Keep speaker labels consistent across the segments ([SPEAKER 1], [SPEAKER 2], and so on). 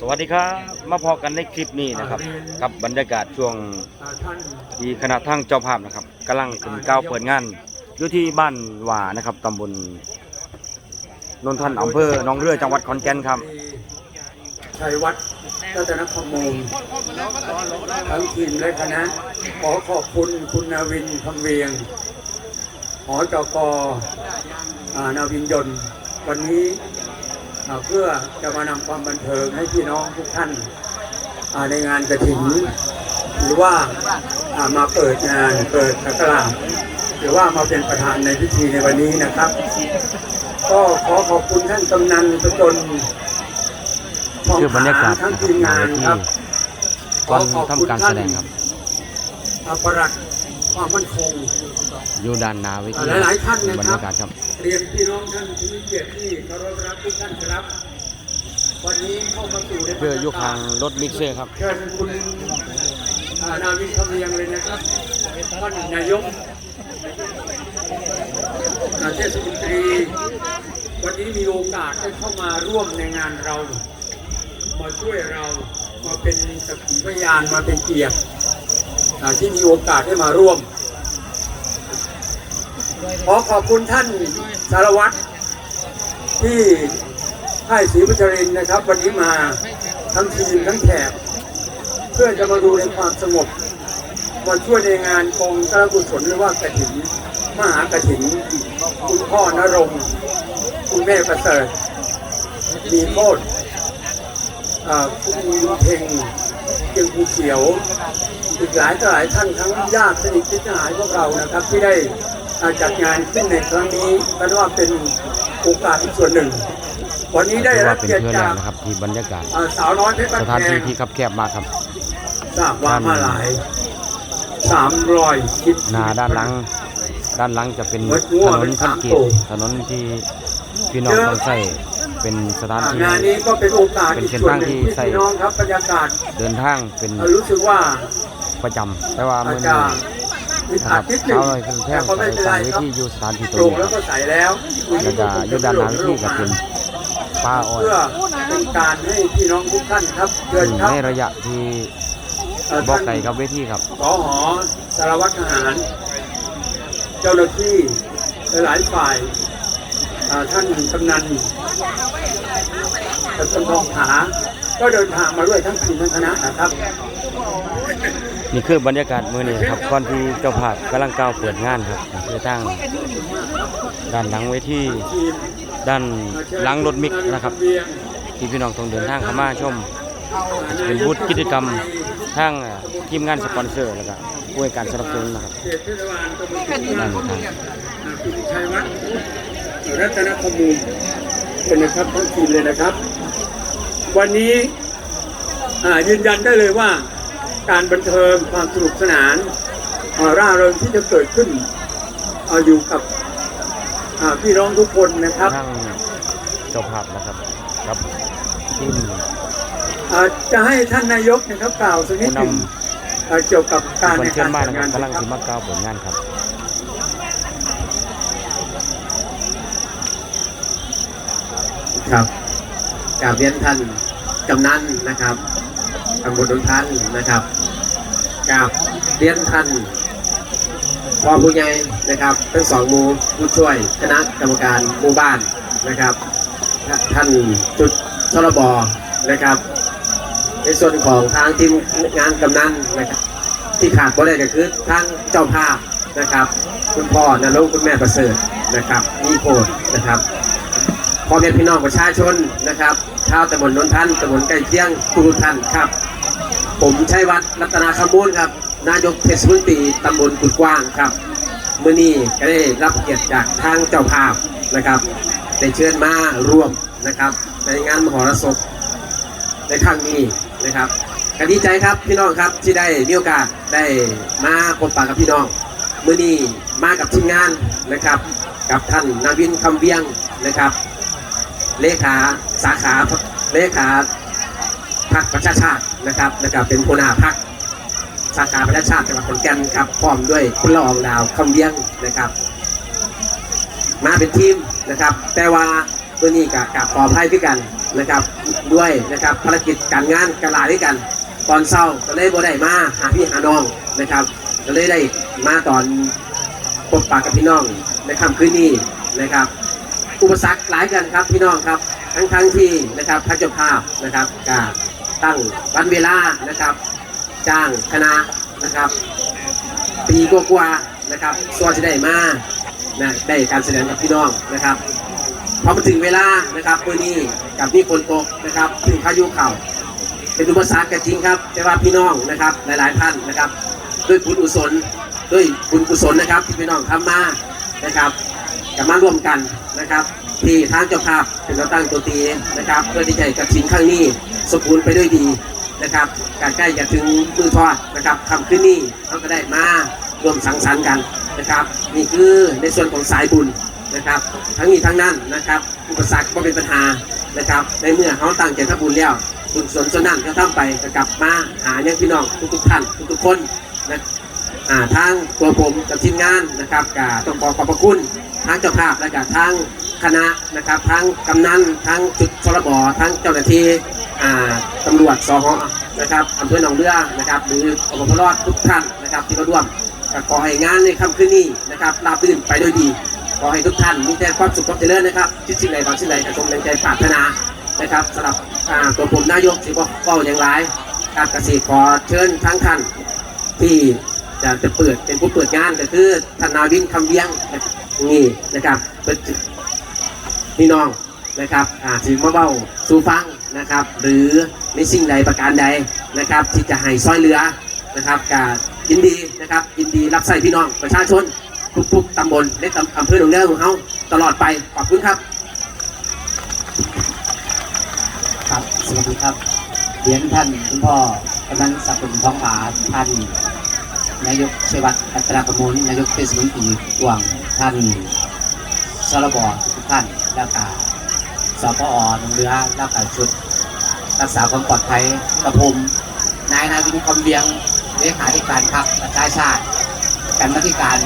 [SPEAKER 1] สวัสดีครับมาพอกันในคลิปนี้นะครับกับบรรยากาศช่วงที่คณะทั้งเจ้าภาพนะครับกำลังขึ้นก้าวเปิดงานอยู่ที่บ้านหว่านะครับตำบลนนทันอำเภอหนองเรือจังหวัดขอนแก่นครับ
[SPEAKER 2] ชัยวัฒน์รัตนคมงทั้งทีมและคณะ ขอขอบคุณคุณนาวินคำเวียงหอจกอนาวินยนต์วันนี้ เพื่อจะมานำความบันเทิงให้พี่น้องทุกท่านอ่าในงานกระถิ่นหรือว่าอ่ามาเปิดงานเปิดสักราชหรือว่ามาเป็นประธานในพิธีในวันนี้นะครับ ก็ขอขอบคุณท่านกำนันประจน
[SPEAKER 1] คือบรรยากาศ
[SPEAKER 2] ทั้ง
[SPEAKER 1] นะครับ
[SPEAKER 2] ทีมงาน
[SPEAKER 1] ที่
[SPEAKER 2] ครับ
[SPEAKER 1] ก่อนทำการแสดงครับ
[SPEAKER 2] อัปรักษ์ความมั่นคง
[SPEAKER 1] อยู่ด้านหนาเวที
[SPEAKER 2] หลายๆท่านนะครับ
[SPEAKER 1] บรรยากาศครับ
[SPEAKER 2] เรียนพี่น้องท่านที่มีเกียรติที่เคารพรักทุกท่านครับ วันนี้เข้ามาสู่ใน
[SPEAKER 1] เพื่อยุคทางรถมิกเซอร์ครับ
[SPEAKER 2] เชิญคุณอ่านาวินคำเรียงเลยนะครับท่านนายกอ่าเทศมนตรี วันนี้มีโอกาสได้เข้ามาร่วมในงานเรา มาช่วยเรา มาเป็นสักขีพยาน มาเป็นเกียรติอ่าที่มีโอกาสได้มาร่วม ขอขอบคุณท่านสารวัตรที่ให้ศรีพัชรินนะครับ วันนี้มาทั้งทีมทั้งแขกเพื่อจะมาดูในความสงบมาช่วยในงานกองกระกุศลหรือว่ากระถิ่นมหากระถิ่นคุณพ่อนรงค์คุณแม่ประเสริฐมีโคตรอ่าคุณเพ็งเกียงภูเขียว อีกหลายต่อหลายท่านทั้งญาติสนิทมิตรสหายพวกเรานะครับที่ได้ จัดงานขึ้นในครั้งนี้ก็นับว่าเป็นโอกาสอีกส่วนหนึ่ง วันนี้ได้
[SPEAKER 1] ถือ
[SPEAKER 2] รั
[SPEAKER 1] ว่า
[SPEAKER 2] บ
[SPEAKER 1] เป็น
[SPEAKER 2] เกียรติ
[SPEAKER 1] เพื่อนแร
[SPEAKER 2] จาก
[SPEAKER 1] กนะครับที่บรรยากาศ
[SPEAKER 2] อ่าสาวน้อยเพชรบ้า
[SPEAKER 1] ส
[SPEAKER 2] น
[SPEAKER 1] ถาน
[SPEAKER 2] แพ
[SPEAKER 1] ที่
[SPEAKER 2] ง
[SPEAKER 1] ที่คับแคบมากครับ
[SPEAKER 2] ทราบว่ามาหลายสามร้อยคิด
[SPEAKER 1] หน้าด้านหลัง ด้านหลังจะเป็น
[SPEAKER 2] วัดง่
[SPEAKER 1] ถ
[SPEAKER 2] วง
[SPEAKER 1] น
[SPEAKER 2] เป็นน
[SPEAKER 1] พัน
[SPEAKER 2] สาม
[SPEAKER 1] เกต
[SPEAKER 2] โถ
[SPEAKER 1] ถนนที่พี่น้องต้องใช้เป็นสถาน
[SPEAKER 2] อ่า
[SPEAKER 1] ที่
[SPEAKER 2] งานนี้ก็เป็นโอกาส
[SPEAKER 1] เป็น
[SPEAKER 2] อีก
[SPEAKER 1] เส้น
[SPEAKER 2] ส่วน
[SPEAKER 1] ทาง
[SPEAKER 2] หนึ่ง
[SPEAKER 1] ที่
[SPEAKER 2] ที่
[SPEAKER 1] ใส่
[SPEAKER 2] พี่น้องครับบรรยากาศ
[SPEAKER 1] เดินทางเป็น
[SPEAKER 2] อ่ารู้สึกว่า
[SPEAKER 1] ประจำแต่ว่า
[SPEAKER 2] อา
[SPEAKER 1] มื้อ
[SPEAKER 2] จ
[SPEAKER 1] นี้
[SPEAKER 2] จะมี
[SPEAKER 1] ค
[SPEAKER 2] อั
[SPEAKER 1] รั
[SPEAKER 2] ด
[SPEAKER 1] บ
[SPEAKER 2] นิดหนึ่ง
[SPEAKER 1] เอาเลยเป็นแท่
[SPEAKER 2] แต่
[SPEAKER 1] ง
[SPEAKER 2] ก็ไม่
[SPEAKER 1] ใส่
[SPEAKER 2] เป็นไร
[SPEAKER 1] สถานเว
[SPEAKER 2] ครับ
[SPEAKER 1] ทีอยู่สถานที่ต
[SPEAKER 2] ป
[SPEAKER 1] รง
[SPEAKER 2] ลูก
[SPEAKER 1] นี้
[SPEAKER 2] แล้วก็ใส่แล้ว
[SPEAKER 1] แล้วก็อยู่ด้านหน้าเวทีก็เป็นป้าอ้อย
[SPEAKER 2] เพื่อเป็นการให้พี่น้องทุกท่านครับเดินครับ
[SPEAKER 1] ในระยะที่
[SPEAKER 2] เอ่อ
[SPEAKER 1] บอก
[SPEAKER 2] ท่าน
[SPEAKER 1] ไก่กับเวทีครับ
[SPEAKER 2] สอหอสารวัตรทหาร เจ้าหน้าที่หลายๆฝ่ายอ่าท่านกำนันกระทรวงทองขาก็เดินทางมาด้วยทั้งทีมทั้งคณะนะครับ
[SPEAKER 1] นี่คือบรรยากาศมื้อนี้ครับก่อนที่เจ้าภาพกำลังก้าวเปิดงานครับคือตั้งด้านหลังเวที
[SPEAKER 2] ทีม
[SPEAKER 1] ด้านหลังรถมิกนะครับ ที่พี่น้องต้องเดินทางเข้ามาชมจะเป็นบูธกิจกรรมทางเอ่อทีมงานสปอนเซอร์แล้วก็ผู้ให้การสนับสนุนนะครับ
[SPEAKER 2] เขตเทศบาลตำบลขุน
[SPEAKER 1] นั่
[SPEAKER 2] นานง
[SPEAKER 1] ครับ
[SPEAKER 2] คุณชัยวัฒน์รัตนคมูลเป็นนะครับทั้งทีมเลยนะครับ วันนี้อ่ายืนยันได้เลยว่า การบันเทิงความสนุกสนานอ่าร่าเริงที่จะเกิดขึ้นอ่าอยู่กับอ่าพี่น้องทุกคนนะครับ
[SPEAKER 1] ทางเจ้าภาพนะครับครับทีม
[SPEAKER 2] อ่าจะให้ท่านนายกนะครับกล่าวสักนิด
[SPEAKER 1] ผู้
[SPEAKER 2] ห
[SPEAKER 1] น
[SPEAKER 2] นึ่งอ่าเกี่ยวกับการำ
[SPEAKER 1] คน
[SPEAKER 2] ใน
[SPEAKER 1] เชิ
[SPEAKER 2] กา
[SPEAKER 1] ญ
[SPEAKER 2] ร
[SPEAKER 1] มา
[SPEAKER 2] จัด
[SPEAKER 1] นะครับ
[SPEAKER 2] งาน
[SPEAKER 1] กำลัง
[SPEAKER 2] ครับ
[SPEAKER 1] สิมาก้าวเปิดงานครับ
[SPEAKER 3] ครับกราบเรียนท่านกำนันนะครับ ตำบลดนท่านนะครับกราบเรียนท่านพ่อผู้ใหญ่นะครับทั้งสองมูผู้ช่วยคณะกรรมการหมู่บ้านนะครับ ท่านจุดชลบนะครับ ในส่วนของทางทีมงานกำนันนะครับ ที่ขาดบ่ได้ก็คือทางเจ้าภาพนะครับ คุณพ่อนรกคุณแม่ประเสริฐนะครับมีโพดนะครับ พ่อแม่พี่น้องประชาชนนะครับชาวตำบลนนทันตำบลใกล้เคียงทุกท่านครับ ผมชัยวัฒน์รัตนาคำมูลครับ นายกเทศมนตรีตำบลกุดกว้างครับเมื่อนี้ก็ได้รับเกียรติจากทางเจ้าภาพนะครับได้เชิญมาร่วมนะครับ ในงานมหรสพในครั้งนี้นะครับก็ดีใจครับพี่น้องครับที่ได้มีโอกาสได้มาพบปะกับพี่น้องเมื่อนี้มากับทีมงานนะครับ กับท่านนาวินคำเวียงนะครับ เลขาสาขาเลขาพรรคประชาชาตินะครับนะครับเป็นหัวหน้าพรรคสาขาประชาชาติจังหวัดขอนแก่นครับพร้อมด้วยคุณละอองดาวคำเวียงนะครับ มาเป็นทีมนะครับ แต่ว่าตัวนี้กับกับขออภัยด้วยกันนะครับด้วยนะครับภารกิจการงานกระลาด้วยกัน ตอนเศร้าก็เลยบ่ได้มาหาพี่หาน้องนะครับก็เลยได้มาตอนพบปากกับพี่น้องในค่ำคืนนี้นะครับ อุปสรรคหลายกันครับพี่น้องครับ ทั้งทั้งที่นะครับพระเจ้าภาพนะครับก็ตั้งวันเวลานะครับ จ้างคณะนะครับ ปีกว่าๆนะครับส่วนจะได้มานะได้การแสดงกับพี่น้องนะครับพอมาถึงเวลานะครับวันนี้กับนี่ฝนตกนะครับถึงพายุเข่าเป็นอุปสรรคก็จริงครับ แต่ว่าพี่น้องนะครับหลายๆท่านนะครับ ด้วยบุญกุศลด้วยบุญกุศลนะครับที่พี่น้องทำมานะครับ จะมาร่วมกันนะครับ ที่ทางเจ้าภาพเป็นเราตั้งตัวตีนะครับ เพื่อที่จะกระถินครั้งนี้สมบูรณ์ไปด้วยดีนะครับการใกล้จะถึงมือทอดนะครับคำขึ้นนี้เราก็ได้มารวมสังสรรค์กันนะครับ นี่คือในส่วนของสายบุญนะครับ ทั้งนี้ทั้งนั้นนะครับอุปสรรคก็เป็นปัญหานะครับ ในเมื่อเขาตั้งใจทำบุญแล้วบุญส่วนส่วนนั้นก็ต้องไปก็กลับมาหาเนี่ยพี่น้องทุกๆท่านทุกๆคนนะทางตัวผมกับทีมงานนะครับก็ต้องขอขอบพระคุณ ทางเจ้าภาพและก็ทางคณะนะครับทางกำนันทางจุดชลบทางเจ้าหน้าที่ตำรวจสหนะครับอำเภอหนองเรือนะครับหรืออบพรอดทุกท่านนะครับที่มาร่วมก็ขอให้งานในค่ำคืนนี้นะครับราบรื่นไปด้วยดี ขอให้ทุกท่านมีแต่ความสุขความเจริญนะครับคิดสิ่งใดบางสิ่งใดกระทรงแรงใจปรารถนานะครับสำหรับตัวผมนายกสิบกก็อย่างไรการเกษตรขอเชิญทั้งท่านที่จะจะเปิดเป็นผู้เปิดงานก็คือธนาวินคำเวียง นี่นะครับพี่น้องนะครับอ่าสิมาเบ้าสู่ฟังนะครับ หรือในสิ่งใดประการใดนะครับ ที่จะให้ซอยเหลือนะครับกายินดีนะครับยินดีรับใส่พี่น้องประชาชนทุกๆตำบลและอำเภอหนองเรือของเขาตลอดไปขอบคุณครับ
[SPEAKER 4] ครับสวัสดีครับเรียนท่านคุณพ่อกำนันสักดิ์ท้องผาท่าน นายกเชวัตอัตรากมลนายกเทศมนตรีกวางท่านสรบทุกท่านแล้วก็สพอหนองเรือแล้วก็ชุด รักษาความปลอดภัยกระผมนายนาวินคำเวียงเลขาธิการพรรคประชาชาติการมาธิการ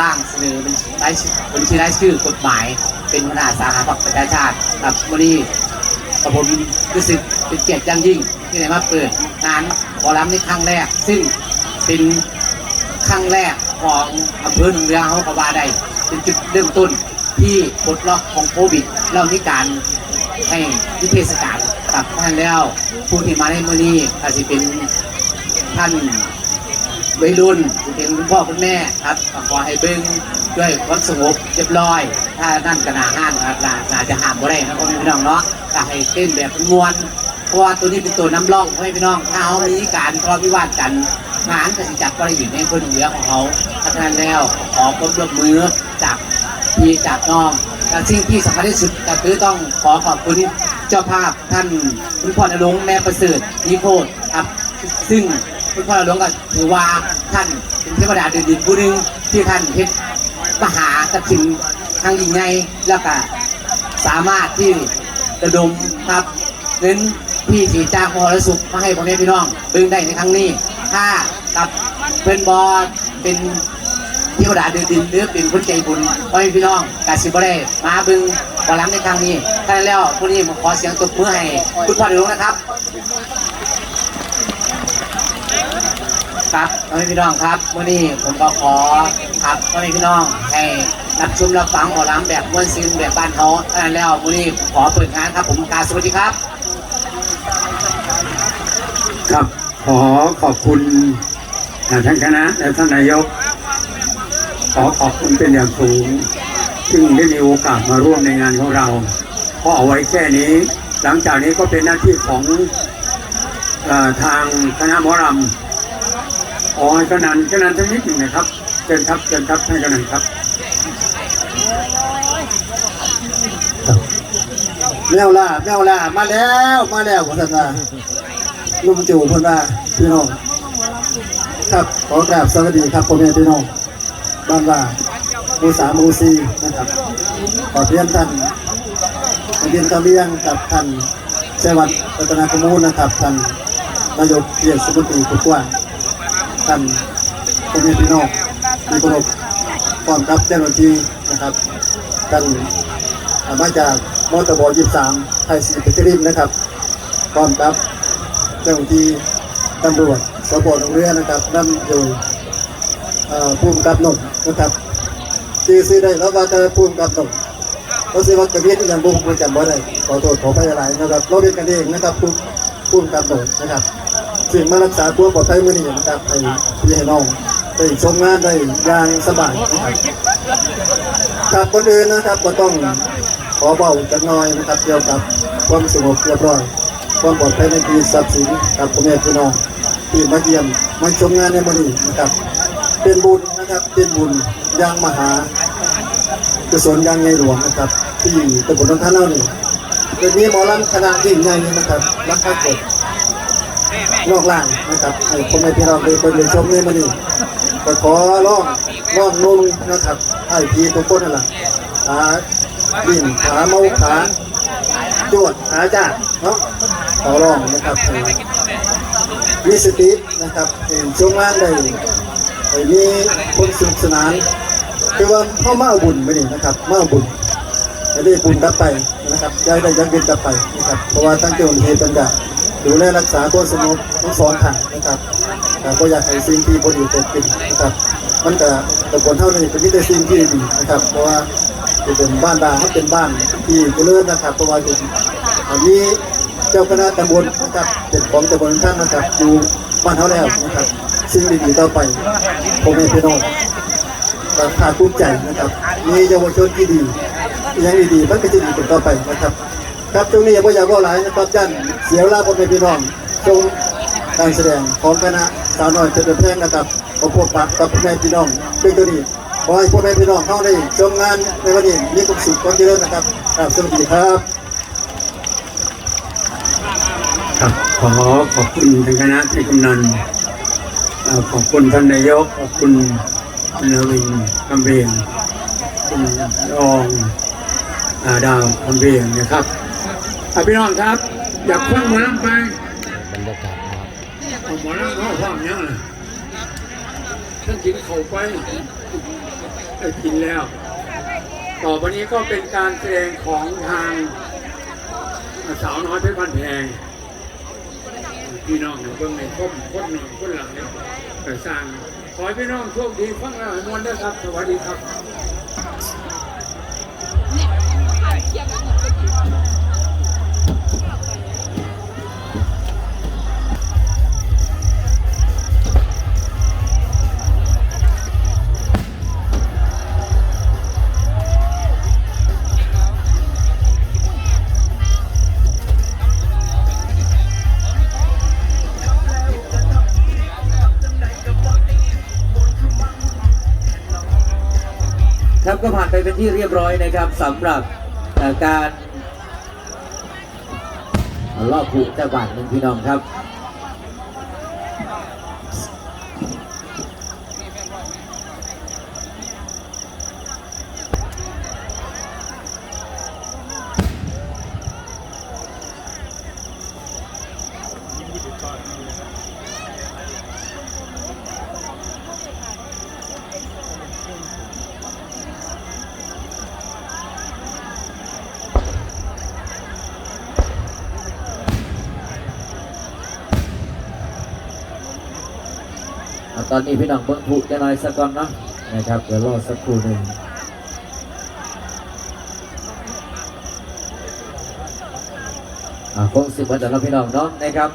[SPEAKER 4] ร่างเสนอเป็นชื่อบัญชีรายชื่อกฎหมาย เป็นหัวหน้าสาขาพรรคประชาชาติกับวันนี้ กับผมรู้สึกเป็นเกียรติอย่างยิ่งที่ได้มาเปิดงานบอลลัมในครั้งแรก ซึ่งเป็นครั้งแรกของอำเภอหนองเรือเขากว่าได้เป็นจุดเริ่มต้นที่ปลดล็อกของโควิดแล้วมีการให้วิเทศกาลกับท่านแล้วผู้ที่มาในมือนี้อาจจะเป็นท่าน วัยรุ่นเป็นคุณพ่อคุณแม่ครับขอให้เบิ้งด้วยความสงบเรียบร้อย ถ้านั่นก็น่าห้ามนะครับน่าจะห้ามบ่ได้นะพ่อแม่พี่น้องเนาะก็ให้เต้นแบบมวลเพราะว่าตัวนี้เป็นตัวน้ำร่องพ่อแม่พี่น้องถ้าเขามีการทะเลาะวิวาทกันงานก็จะจัดก็ได้อยู่ในคนเหลือของเขาพราะฉะนั้นแล้วขอความร่วมมือจากพี่จากน้องและสิ่งที่สำคัญที่สุดก็คือต้องขอขอบคุณเจ้าภาพท่านคุณพ่อนรงแม่ประเสริฐนิโคตครับซึ่ง คุณพ่อนรงก็ถือว่าท่านเป็นเทวดาเดินดินผู้หนึ่งที่ท่านเฮ็ดมหากระถิ่นทางยิ่งใหญ่แล้วก็สามารถที่ระดมครับเงินที่สีจ้างมรสุขมาให้พ่อแม่พี่น้องเบิ่งได้ในครั้งนี้ ถ้ากับเพื่อนบอเป็นเทวดาเดินดินหรือเป็นคนใจบุญพ่อแม่พี่น้องกาสิบ่ได้มาเบิ่งบอลังในครั้งนี้ท่านแล้วพวกนี้ขอเสียงตบมือให้คุณพ่อหลวงนะครับ ครับพ่อแม่พี่น้องครับวันนี้ผมก็ขอครับพ่อแม่พี่น้องให้รับชมรับฟังหมอลำแบบม้วนซึนแบบบ้านเขาเท่านั้นแล้ววันนี้ขอเปิดงานครับ ผมการสวัสดีครับ
[SPEAKER 2] ครับขอขอบคุณท่านคณะและท่านนายก ขอขอบคุณเป็นอย่างสูงซึ่งได้มีโอกาสมาร่วมในงานของเราก็เอาไว้แค่นี้ หลังจากนี้ก็เป็นหน้าที่ของอทางคณะหมอรำ อ๋อให้กนันกนันทั้งนิดหนึ่งนะครับเชิญครับเชิญครับให้กนันครับ
[SPEAKER 5] แมวล่าแมวล่ามาแล้วมาแล้วขอท่านว่าลุงจู่เพิ่นว่าพี่น้องครับขอกราบสวัสดีครับพ่อแม่พี่น้องบ้านว่าหมู่สามหมู่สี่นะครับขอเรียนท่านขอเรียนกระเลียงกับท่านเชวัตรัตนากมูลนะครับท่านนายกเกียรติสมุทรีกุกว้าง ท่านพ่อแม่พี่น้องมีเคารพพร้อมกับเจ้าหน้าที่นะครับกันอ่านมาจากมอเตอร์บอ23ไทยศรีเพชรรินทร์นะครับพร้อมกับเจ้าหน้าที่ตำรวจสพหนองเรือนะครับนำโดยเอ่อผู้กำกับหนุ่มนะครับที่ซื้อได้แล้วว่าจะผู้กำกับหนุ่ม เราซื้อว่ากระเบียนที่ยังบุกมันบ่ได้ขอโทษขอพยอะไรนะครับเราเรียนกันเองนะครับผู้ผู้กำกับหนุ่มนะครับซึ่งมารักษาควปลอดภัยมือนี้นะครับให้พี่ให้น้องได้ชมงานได้อย่างสบายนะครับครับคนอื่นนะครับก็ต้องขอเบาจักน่อยนะครับเกี่ยวกับความสงบเรียบร้อยความปลอดภัยในกีทรัพย์สินกับพ่อแม่พี่น้องที่มาเยี่ยมมาชมงานในวันนี้นะครับ เป็นบุญนะครับ เป็นบุญยางมหากุศลยางใหญ่หลวงนะครับ ที่ตำบลนนทาเล่านี่เป็นนี้หมอลำคณะยิ่งใหญ่นะครับรักพระกด นอกล่างนะครับให้พ่อแม่พี่น้องได้ไปเรียนชมในวันนี้ก็ขอร้องร้องนุ่งนะครับไอ้พีทุกคนนั่นแหละขาดิ่นขาเมาขาจวดขาจ้าดเนาะขอร้องนะครับให้มีสตินะครับเห็นช่วงล่างได้ให้มีคนสนุกสนานคือว่าเข้ามาเอาบุญไปนี่นะครับมาเอาบุญ ให้ได้บุญกลับไปนะครับได้ได้ยังเงินกลับไปนะครับเพราะว่าตั้งเจ้าหน้าที่เป็นแบบดูแลรักษาตัวสงบทั้งสองทางนะครับแต่ก็อยากให้สิ่งที่บดีเกิดขึ้นนะครับมันก็ตะบนเท่านี้เป็นที่ได้สิ่งที่ดีนะครับ เพราะว่าจะเป็นบ้านดาเขาเป็นบ้านที่เจริญนะครับ เพราะว่าเป็นอันนี้เจ้าคณะตำบลนะครับเป็นของตำบลท่านนะครับอยู่บ้านเขาแล้วนะครับสิ่งดีๆต่อไปผมเองพี่น้องก็ภาคภูมิใจนะครับมีเยาวชนที่ดี ย่างดีๆมันก็จะดีเป็นต่อไปนะครับ ครับตรงนี้อย่าว่าอยากว่าหลายนะครับย่านเสียเวลาผมเป็นพี่น้องชมการแสดงของคณะสาวน้อยเจริญแพงนะครับขอพบปะกับพ่อแม่พี่น้องเป็นตัวนี้ขอให้พ่อแม่พี่น้องเข้าได้ชมงานในวันนี้มีความสุขความเจริญนะครับครับสวัสดีครับ
[SPEAKER 2] ครับขอขอบคุณทางคณะที่กำนันขอบคุณท่านนายกขอบคุณนวินคำเบียงคุณรอง ดาวคำเบียงนะครับอะพี่น้องครับ อยากฟังหมอลำไป
[SPEAKER 1] บรรยากาศนะครับ
[SPEAKER 2] เอาหมอลำเขาฟังยังล่ะท่านกินเข่าไปได้กินแล้ว ต่อไปนี้ก็เป็นการแสดงของทางสาวน้อยเพชรพันแพงพี่น้องเนี่ยเบิ่งในคมคนหนึ่งคนหลังเนี่ยแต่สร้างขอให้พี่น้องโชคดีฟังแล้วให้มวลด้วยครับ สวัสดีครับ
[SPEAKER 6] ครับก็ผ่านไปเป็นที่เรียบร้อยนะครับสำหรับ การลอบผูกเจ้าบาทหนึ่งพี่น้องครับ อะตอนนี้พี่น้องเบิ้งผูกจะน้อยสักก่อนเนาะนะครับเดี๋ยวรอสักครู่หนึ่งอ่าคงสิบวันแต่เราพี่น้องเนาะนะครับ